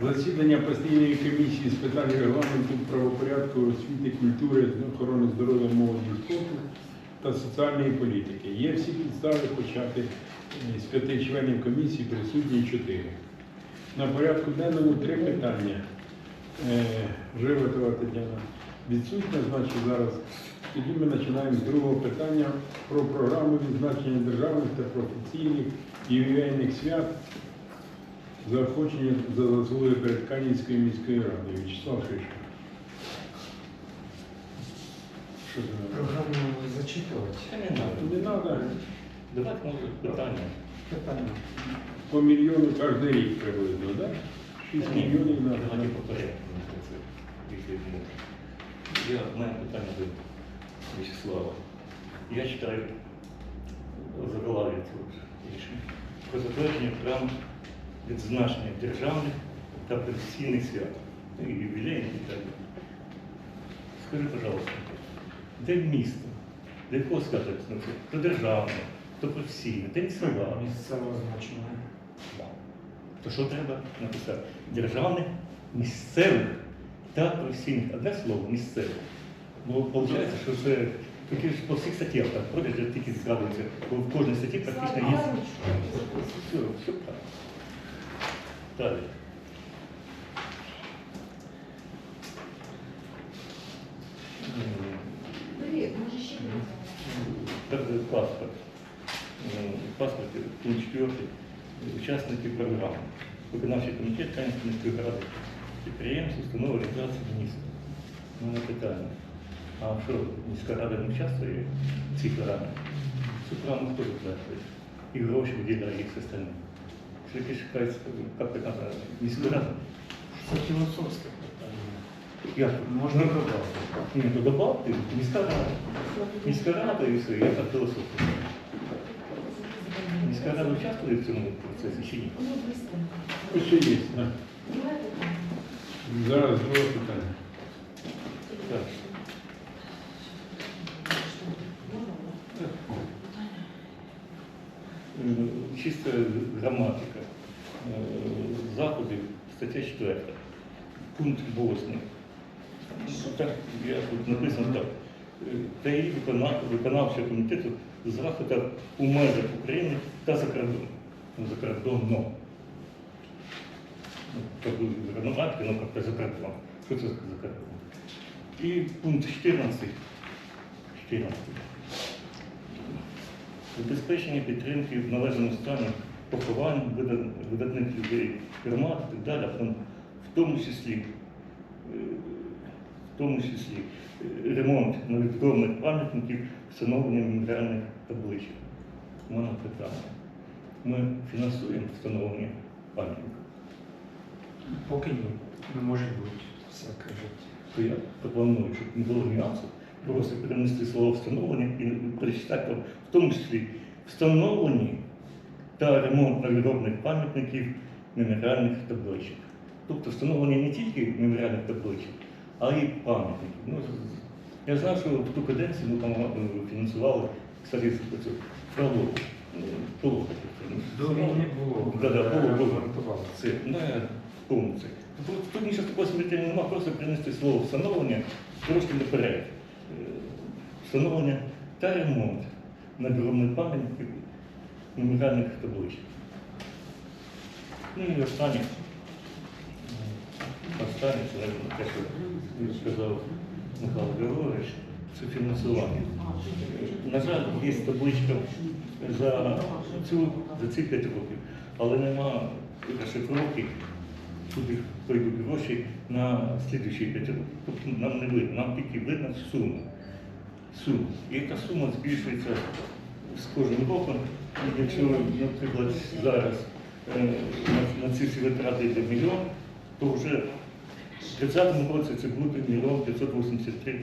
Засідання постійної комісії з питань регламенту, правопорядку, освіти, культури, охорони здоров'я, молоді спорту та соціальної політики. Є всі підстави почати е, з п'яти членів комісії, присутні чотири. На порядку денному три питання. Е, Животова Тетяна відсутня, значить зараз. Тоді ми починаємо з другого питання про програму відзначення державних та професійних ювілейних свят Заохочення за заслуги перед Канівською міською радою. Вячеслав Шишко. Що це надо? Програму зачитувати. Та не надо. Не треба Давайте може питання. Питання. по мільйону кожен рік приблизно, так? 6 мільйонів на Давайте по порядку. якщо можна. Я, в мене питання до Вячеслава. Я читаю заголов'я цього рішення про затвердження програм відзначення державних та професійних свят. Ну, і ювілейних і так далі. Скажи, пожалуйста, де місто? Для якого свята це? То державне, то професійне, де села? Місцевого значення. То що треба написати? Державних, місцевих та професійних. Одне слово місцевих. Бо виходить, що це такі ж по всіх статтях так ходять, тільки згадується. Бо в кожній статті практично є. Все, все так. Далі. Привіт, може ще паспорт. Паспорт, пункт 4. Учасники програми. Виконавчий комітет Канської міської ради. Підприємств, установ, організації міста. У мене питання. А що, міська рада не участвує в цій програмі? Цю програму хто затверджує? І гроші виділяє їх якесь шукається, як це називає? Міська рада? Це філософське питання. Як? Можна додати. Ні, то добавте, міська рада. Міська рада і все, я так філософію. Міська рада участвує в цьому процесі чи ні? Ну, быстренько. Що ще є? да? Давайте там. Зараз друге питання. Так. Можна? Е, Чиста граматика. Е, Заходи, стаття 4. Пункт 8. Так, я тут написано так. Та її викона- виконавчого комітету заходів у межах України та за кордоном. Ну, За кордоном. Ну, Как бы грамматика, но как-то за кордоном. Что это за кордон? И пункт 14. 14. Забезпечення підтримки в належному стані поховань видатних людей, громад і так далі, в тому числі, е, в тому числі е, ремонт невідомих пам'ятників, встановлення меморіальних табличок. У мене питання. Ми фінансуємо встановлення пам'ятників. Поки ні. Не може бути всяке життя. То я пропоную, щоб не було нюансів, просто перенести слово встановлення і прочитати в тому числі встановлені та ремонт невідомих пам'ятників меморіальних табличок. Тобто встановлені не тільки меморіальних табличок, а й пам'ятників. Ну, я знав, що в ту каденцію ми там е, фінансували, кстати. Прологу. До війни було. Да, да, було, було. Ремонтували. Це не повністю. Тут, тут нічого такого смертельного немає, просто принести слово встановлення трошки наперед. Е, Встановлення та ремонт надгромних пам'ятників меморіальних табличок. Ну і останнє. Останнє, те, що сказав Михайло Григорович, це фінансування. На жаль, є табличка за, цю, за ці 5 років, але нема розшифровки, куди прийдуть гроші на слідуючі 5 років. Тобто нам не видно, нам тільки видно суму. Суму. І ця сума збільшується з кожним роком І якщо, наприклад, зараз е, на, на ці всі витрати йде мільйон, то вже в 30 році це буде мільйон 583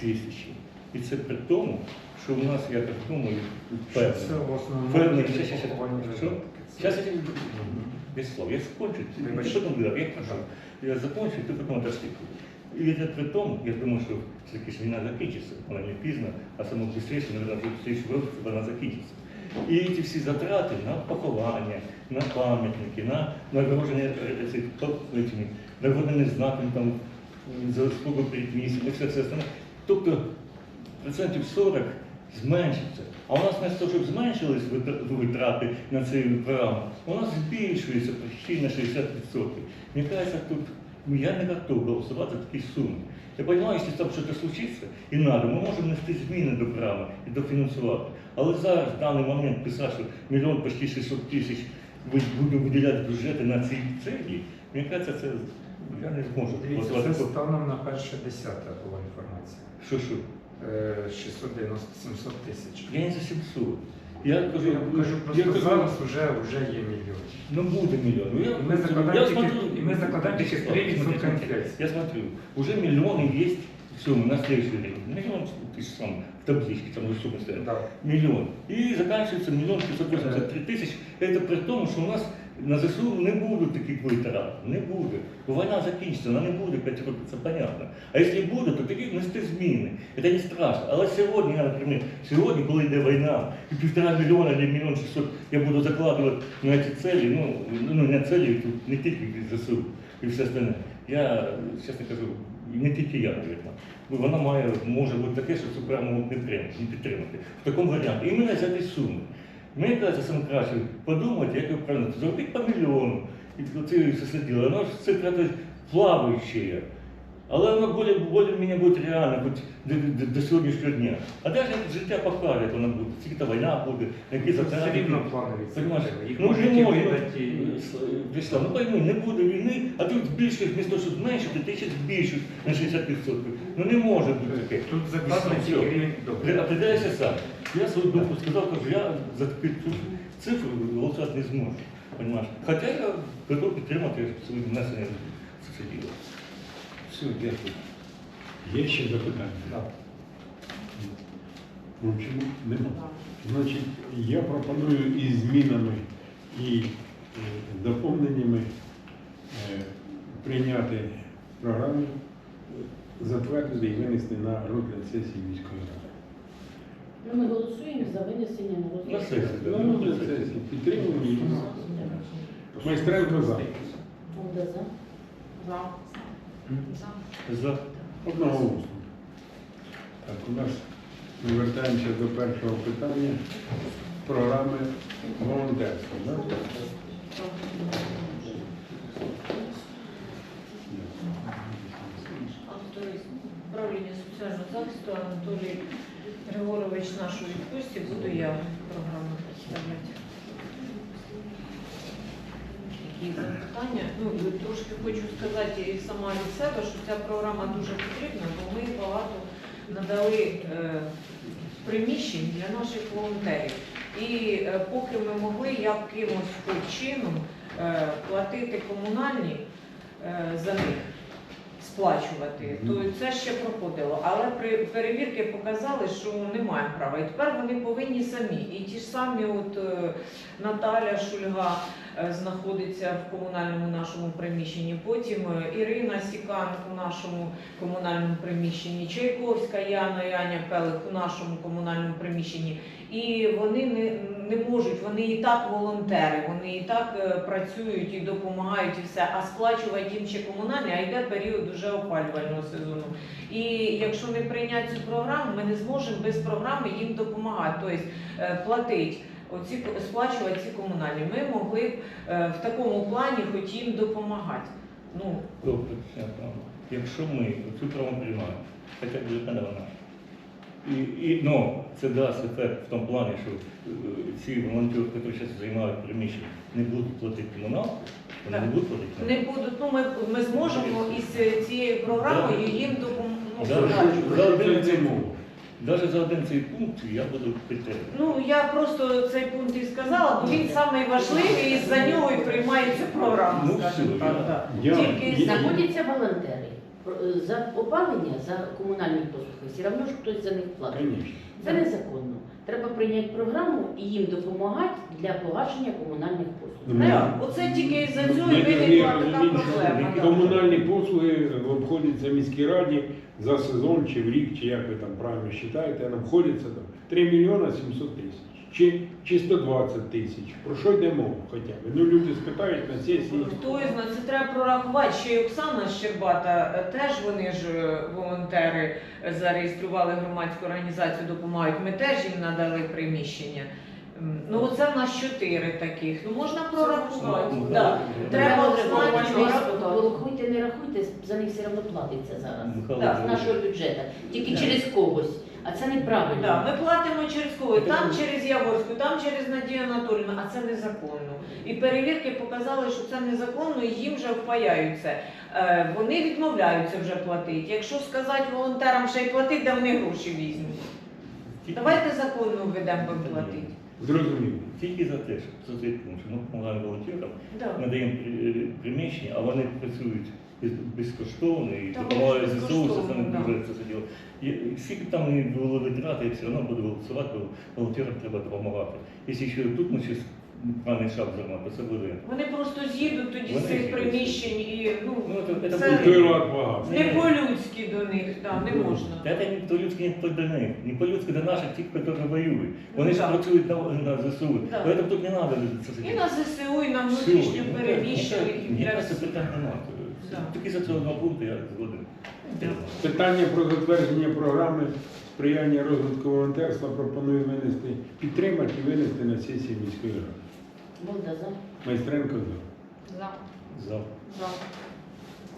тисячі. І це при тому, що у нас, я так думаю, Що певно. це в основному Певний, для ще, ще, ще. поховання Що? людей. Сейчас я тебе без слов. Я закончу. Вибач. Ты потом говоришь, я прошу. Я закончу, ты потом отошли. И это при том, я думаю, что все-таки война закінчиться. Вона не пізно, а саме швидше, наверное, в следующем році вона закінчиться. І ці всі затрати на поховання, на пам'ятники, на нагородження цих этими нагородними знаками там за заслугу перед і все це остальне. Тобто процентів 40 зменшиться. А у нас вместо того, щоб зменшились витрати на цю програму, у нас збільшується почти на 60%. Мені кажется, тут ну, я не готов голосувати за такі суми. Я розумію, якщо там щось случиться і надо, ми можемо внести зміни до програми і дофінансувати. Але зараз, в даний момент, писати, що мільйон почти 600 тисяч будемо виділяти бюджети на ці цілі, мені кажется, це я не зможу Дивіться, це станом на перше десяте була інформація. Що що? Е, 690-700 тисяч. Я не за 700. Я кажу, Я кажу, я просто кажу, зараз вже, вже є мільйон. ну буде миллион. Ну, я, И мы закладаем я тільки- смотрю, и мы закладаем тільки Вячеслав, 3% смотри, смотри. инфляции. Я смотрю, уже миллионы есть суммы на следующий год. Миллион тысяч сам в табличке, там уже суммы стоят. Да. Миллион. И заканчивается миллион 583 тысяч. Это при тому, що у нас на ЗСУ не будуть таких витрат. Не буде. Бо війна закінчиться, вона не буде 5 років, це понятно. А якщо буде, то тоді внести зміни. Це не страшно. Але сьогодні, я, наприклад, сьогодні, коли йде війна, і півтора мільйона або мільйон шістсот я буду закладувати на ці цілі, ну, ну не цілі, тут не тільки ЗСУ і все остальне. Я, чесно кажу, не тільки я, навіть. Ну, вона має, може бути таке, що не підтримати, не підтримати. В такому варіанті. І мене взяти суми. Мені кажеться, саме краще подумати, як правильно. Зробити по мільйону. І це все це діло. Воно ж це правда, плаваюче. Але воно більш, більш мені буде реально хоч до, до, до сьогоднішнього дня. А далі життя покаже, як воно буде. Скільки війна буде, які Все затрати. рівно планові Їх Ну, не і можна. Вячеслав, ну пойми, не буде війни, а тут збільшуєш, вмісто щоб зменшити, ти ще збільшуєш на 60%. Ну не може бути таке. Тут закладено Все. рівень добре. определяйся сам. Я свою думку сказав, кажу, я за таку цифру голосувати не зможу. Понимаєш? Хоча я готов підтримати свої внесення в це діло. Все, дякую. Є ще запитання? Да. В общем, нема. Значить, я пропоную із змінами і е, доповненнями е, прийняти програму, е, затвердити і винести на розгляд сесії міської ради. Ну, ми голосуємо за винесення на розгляд. На сесію, розгляд підтримуємо і майстренко за. Олда за. За. Одноголосно. Так, у нас ми вертаємося до першого питання програми волонтерства. Да? Автор управління соціального захисту Анатолій Григорович нашу відпустці, буду я програму представляти. Які запитання? Ну, трошки хочу сказати і сама від себе, що ця програма дуже потрібна, бо ми багато надали е, приміщень для наших волонтерів. І е, поки ми могли якимось чином е, платити комунальні е, за них, сплачувати, то це ще проходило. Але при перевірки показали, що немає права. І тепер вони повинні самі. І ті ж самі, от е, Наталя Шульга е, знаходиться в комунальному нашому приміщенні. Потім е, Ірина Сікан у нашому комунальному приміщенні, Чайковська Яна і Аня Пелик у нашому комунальному приміщенні. І вони не, не можуть, вони і так волонтери, вони і так е, працюють і допомагають і все, а сплачувати їм ще комунальні, а йде період уже опалювального сезону. І якщо не прийняти цю програму, ми не зможемо без програми їм допомагати, тобто е, платити. Оці сплачувати ці комунальні. Ми могли б е, в такому плані хоч їм допомагати. Ну, Добре. Якщо ми цю програму приймаємо, хоча б вже вона. І, і, ну, це дасть ефект в тому плані, що е, ці волонтери, які зараз займають приміщення, не будуть платити комуналку, вони не будуть платити не будуть, ну ми, ми зможемо із цією програмою їм Да, допомогти. за Це один йде цей мова. Навіть за один цей пункт я буду підтримувати. Ну я просто цей пункт і сказала, бо він самий важливий, і за нього і приймається програма. Ну, все, так, я- так. Я- Тільки я- Знаходяться волонтери. Про- е, За опалення, за комунальні послуги, все одно ж хтось за них платить. Конечно. Це незаконно. Треба прийняти програму і їм допомагати для погашення комунальних послуг. Ну, Так, Оце тільки із-за цього і виникла така проблема. Комунальні послуги обходяться міській раді за сезон чи в рік, чи як ви там правильно вважаєте, нам обходяться там 3 мільйона 700 тисяч. Чи, чи 120 тисяч. Про що йде мова хоча б? Ну люди спитають на сесії. Хто із нас це треба прорахувати? Ще й Оксана Щербата, е, теж вони ж е, волонтери зареєстрували громадську організацію, допомагають. Ми теж їм надали приміщення. Ну оце в нас чотири таких. Ну можна прорахувати. Ну, Да. Треба Треба знати, рахуйте, не рахуйте, за них все одно платиться зараз. Михайло Так, з нашого бюджету. Тільки через когось. А це неправильно. Да, ми платимо через кого? Там через Яворську, там через Надію Анатоліївну, а це незаконно. І перевірки показали, що це незаконно, і їм вже впаяються. Е, вони відмовляються вже платити. Якщо сказати волонтерам ще й платити, де вони гроші візьмуть. Давайте законно введемо будемо платити. Зрозуміло. Тільки за те, що цей пункт, що ми допомагаємо волонтерам, Да. надаємо при- приміщення, а вони працюють без- безкоштовно і Та вони ЗСУ, це саме да. дуже це все діло. І скільки б там не було витрати, я все одно буду голосувати, бо волонтерам треба допомагати. Якщо ще тут ми щось правильний шаг зробимо, то це буде. Вони просто з'їдуть тоді з Вони цих з'їдуть. приміщень і ну, Ну, це- це це буде. Не по-людськи до них, да, не можна. Та це не по-людськи, не по до них, не по-людськи до наших тих, які воюють. Вони Ну, ж да. працюють на, на ЗСУ. Да. Поэтому тут не треба це І на ЗСУ, і на Все, внутрішньо ну, переміщених. ну, і для питань немає. Тільки за цього одного пункту я згоден. Питання про затвердження програми сприяння розвитку волонтерства пропоную винести, підтримати і винести на сесії міської ради. Богда за. Майстренко за. За. За. За.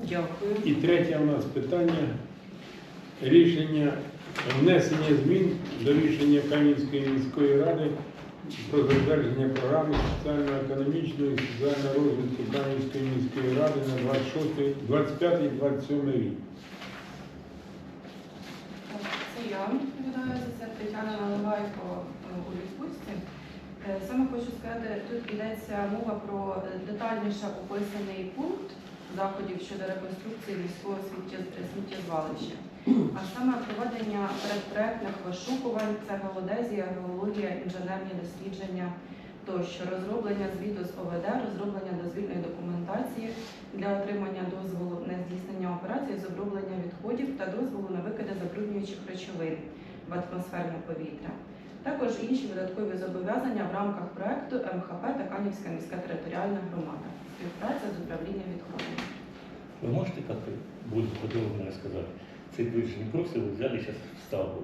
Дякую. І третє у нас питання рішення внесення змін до рішення Кам'янської міської ради про затвердження програми соціально-економічного і соціального розвитку Кам'янської міської ради на 25-27 рік. Це я відповідаю за це Тетяна Наливайко е, у відпустці. Е, Саме хочу сказати, тут йдеться мова про е, детальніше описаний пункт заходів щодо реконструкції міського сміття- сміттєзвалища. А саме проведення передпроектних вишукувань, це геодезія, геологія, інженерні дослідження тощо, розроблення звіту з ОВД, розроблення дозвільної документації для отримання дозволу на здійснення операцій з оброблення відходів та дозволу на викиди забруднюючих речовин в атмосферне повітря. Також інші видаткові зобов'язання в рамках проекту МХП та Канівська міська територіальна громада. Співпраця з управлінням відходами. Вы можете как-то более подробно рассказать? Цей не просто ви взяли сейчас вставили.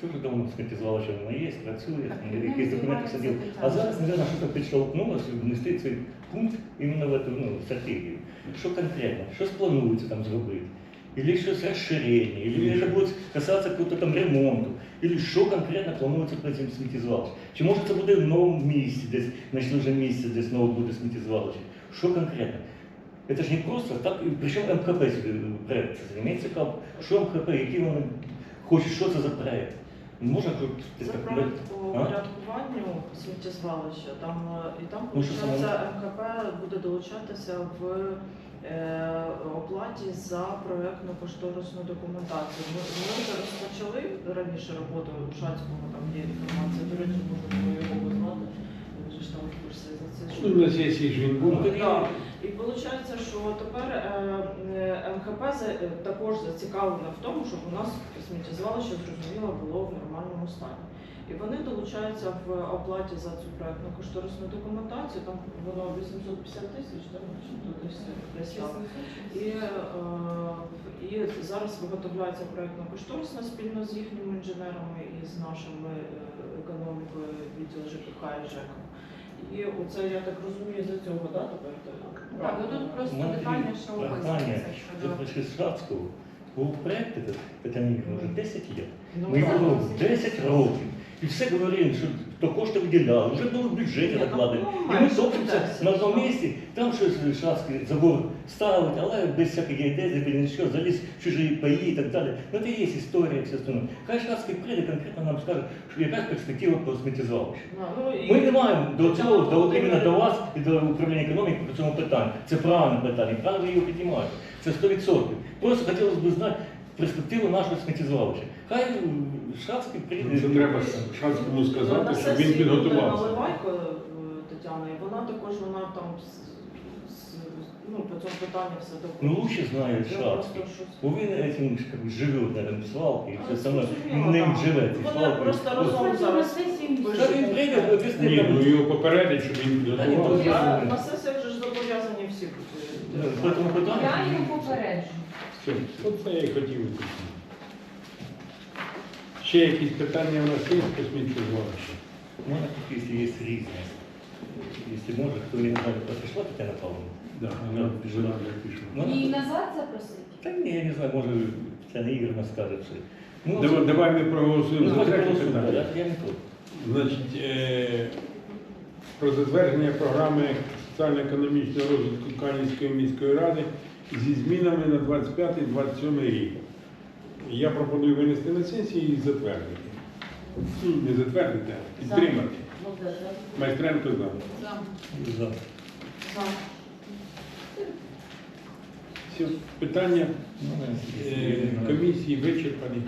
Це вже давно сміттєзвалище воно є, працює, Так, ну, якісь документи сиділи. А зараз, мабуть, щось підштовхнулося внести цей пункт іменно в эту ну, стратегію. Що конкретно, що планується там зробити? Или щось розширення, или це буде касатися какого-то там ремонту, или що конкретно планується про цим сміттєзвалище. Чи може це буде в новому місці, десь знайшли вже місце, десь нове буде сміттєзвалище. Що конкретно? Это ж не просто так, причому МХП сюди проект це мені цікаво, що МХП, які вони хочуть, що це за проект. Можна Це так, проект по порядкуванню сміттєзвалища. Там е, і там Ну, виходить. МКП буде долучатися в е, оплаті за проектну кошторисну документацію. Ми, ми вже розпочали раніше роботу Шацького, там є інформація. До речі, було його визнати. Же ж там в курсі за це. Ну, на сесії ж він Ну, був. І виходить, що тепер е, е, МХП за- е, також зацікавлено в тому, щоб у нас сміттєзвалище зрозуміло було в нормальному стані. І вони долучаються в оплаті за цю проектну кошторисну документацію, там воно 850 тисяч, так, чи то десь, десь так. І, е, і зараз виготовляється проектна кошторисна спільно з їхніми інженерами і з нашими е, відділ ЖКХ і ЖЕКом. І оце я так розумію, за цього, да, тепер Так, ну тут просто Смотри, детальніше описується Вже щодо. прийшли з Шацького. Був проект этот, вже 10 років. Ну, Ми так. його 10 років. І все говорили, що то кошти виділяли, вже було в бюджеті Ні, ну, накладені. ну, І ми майже топимося на одному місці, там щось шацький забор ставить, але без всяких геодезії, без нічого, заліз в чужі паї і так далі. Ну це є історія, все остальне. Хай шацький прийде, конкретно нам скаже, що якась перспектива по сміттєзвалищу. Ну, ну, і- Ми не маємо до цього, до, іменно до вас і до управління економіки по цьому питанню. Це правильне питання, правильно ви його піднімаєте. Це 100%. Просто хотілося б знати перспективу нашого сміттєзвалища. Хай Шацький прийде. Ну, Це треба Шацькому сказати, щоб він підготувався. Наливайко е, Тетяна, і вона також вона там ну, по цьому питанню все Ну, лучше знает Я шапки. просто щось- Бо він этим как бы, живет, наверное, в і все саме зрозуміло, ним так. живе. ці Вони свалки. просто Ну, разом Просто на зараз. Та він прийде, об'ясни Ні, там. ну його попередить, щоб він Та ні, готувався. то А на сесіях же ж зобов'язані всі бути. Ну, по тому питанню. Я його попереджу. Все, Оце я і хотів уточнити. Ще якісь питання у нас є з космічного У мене тут, є різне. Якщо може, хто я не знаю, прийшла Тетяна Павловна? Да, вона пішла. Вона- Її назад запросити? Та ні, я не знаю, може Тетяна Ігорна скаже це. Ну, Давай, давай ми проголосуємо ну, за третє питання. я, я не проти. Значить, е, про затвердження програми соціально-економічного розвитку Канівської міської ради зі змінами на 25-27 рік. Я пропоную винести на сесію і затвердити. Ну, Не затвердити, а підтримати. Майстренко за. За. За. Питання е, комісії вичерпані.